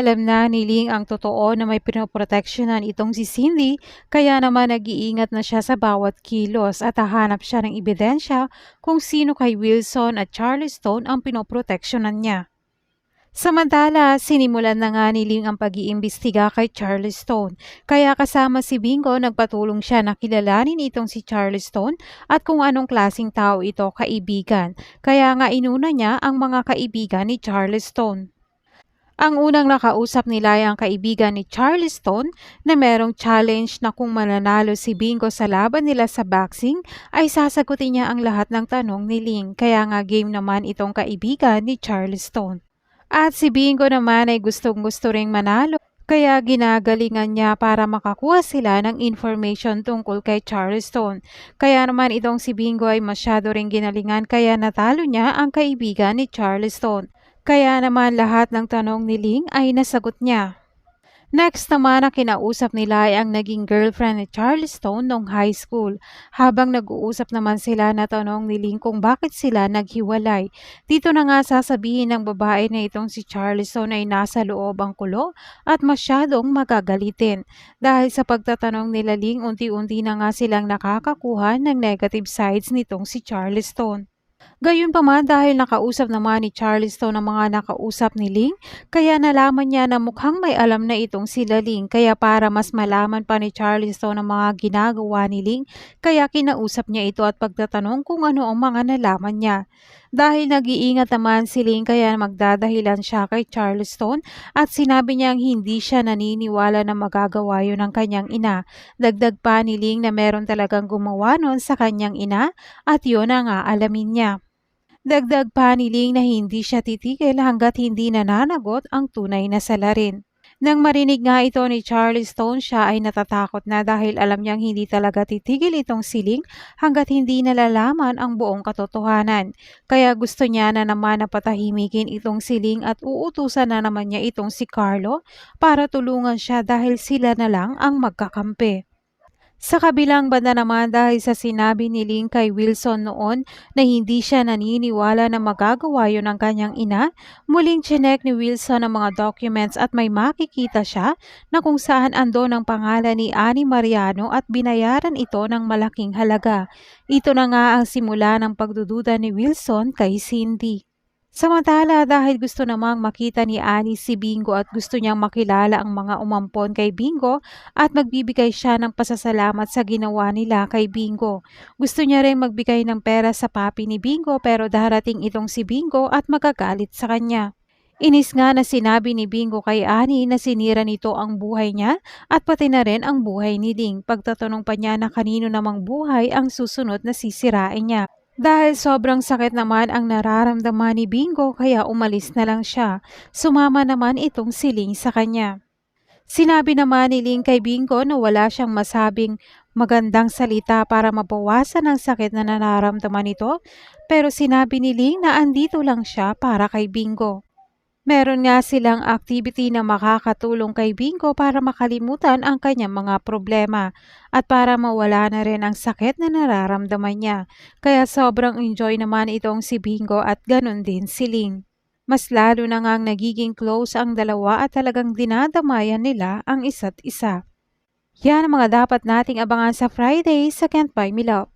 Alam na ni Ling ang totoo na may pinoproteksyonan itong si Cindy, kaya naman nag-iingat na siya sa bawat kilos at hahanap siya ng ebidensya kung sino kay Wilson at Charlie Stone ang pinoproteksyonan niya. Samantala, sinimulan na nga ni Ling ang pag-iimbestiga kay Charlie Stone, kaya kasama si Bingo nagpatulong siya na kilalanin itong si Charlie Stone at kung anong klasing tao ito kaibigan, kaya nga inuna niya ang mga kaibigan ni Charlie Stone. Ang unang nakausap nila ay ang kaibigan ni Charlie Stone na merong challenge na kung mananalo si Bingo sa laban nila sa boxing ay sasagutin niya ang lahat ng tanong ni Ling kaya nga game naman itong kaibigan ni Charlie Stone. At si Bingo naman ay gustong gusto ring manalo kaya ginagalingan niya para makakuha sila ng information tungkol kay Charlie Stone. Kaya naman itong si Bingo ay masyado ring ginalingan kaya natalo niya ang kaibigan ni Charlie Stone. Kaya naman lahat ng tanong ni Ling ay nasagot niya. Next naman na kinausap nila ay ang naging girlfriend ni Charlie Stone noong high school. Habang nag-uusap naman sila na tanong ni Ling kung bakit sila naghiwalay. Dito na nga sasabihin ng babae na itong si Charlie Stone ay nasa loob ang kulo at masyadong magagalitin. Dahil sa pagtatanong nila Ling, unti-unti na nga silang nakakakuha ng negative sides nitong si Charlie Stone. Gayunpaman dahil nakausap naman ni Charlie Stone ang mga nakausap ni Ling, kaya nalaman niya na mukhang may alam na itong sila Ling. Kaya para mas malaman pa ni Charlie Stone ang mga ginagawa ni Ling, kaya kinausap niya ito at pagtatanong kung ano ang mga nalaman niya. Dahil nag-iingat naman si Ling kaya magdadahilan siya kay Charlie Stone at sinabi niyang hindi siya naniniwala na magagawa yun ng kanyang ina. Dagdag pa ni Ling na meron talagang gumawa nun sa kanyang ina at yun ang aalamin niya. Dagdag pa ni Ling na hindi siya titigil hanggat hindi nananagot ang tunay na salarin. Nang marinig nga ito ni Charlie Stone, siya ay natatakot na dahil alam niyang hindi talaga titigil itong siling hanggat hindi nalalaman ang buong katotohanan. Kaya gusto niya na naman na patahimikin itong siling at uutusan na naman niya itong si Carlo para tulungan siya dahil sila na lang ang magkakampi. Sa kabilang banda naman dahil sa sinabi ni Ling kay Wilson noon na hindi siya naniniwala na magagawa yon ng kanyang ina, muling chinek ni Wilson ang mga documents at may makikita siya na kung saan ando ang pangalan ni Ani Mariano at binayaran ito ng malaking halaga. Ito na nga ang simula ng pagdududa ni Wilson kay Cindy. Samantala dahil gusto namang makita ni Annie si Bingo at gusto niyang makilala ang mga umampon kay Bingo at magbibigay siya ng pasasalamat sa ginawa nila kay Bingo. Gusto niya rin magbigay ng pera sa papi ni Bingo pero darating itong si Bingo at magagalit sa kanya. Inis nga na sinabi ni Bingo kay Ani na sinira nito ang buhay niya at pati na rin ang buhay ni Ding. Pagtatanong pa niya na kanino namang buhay ang susunod na sisirain niya. Dahil sobrang sakit naman ang nararamdaman ni Bingo kaya umalis na lang siya. Sumama naman itong siling sa kanya. Sinabi naman ni Ling kay Bingo na wala siyang masabing magandang salita para mabawasan ang sakit na nararamdaman nito pero sinabi ni Ling na andito lang siya para kay Bingo. Meron nga silang activity na makakatulong kay Bingo para makalimutan ang kanyang mga problema at para mawala na rin ang sakit na nararamdaman niya. Kaya sobrang enjoy naman itong si Bingo at ganun din si Ling. Mas lalo na ngang nagiging close ang dalawa at talagang dinadamayan nila ang isa't isa. Yan ang mga dapat nating abangan sa Friday sa Can't Buy Me Love.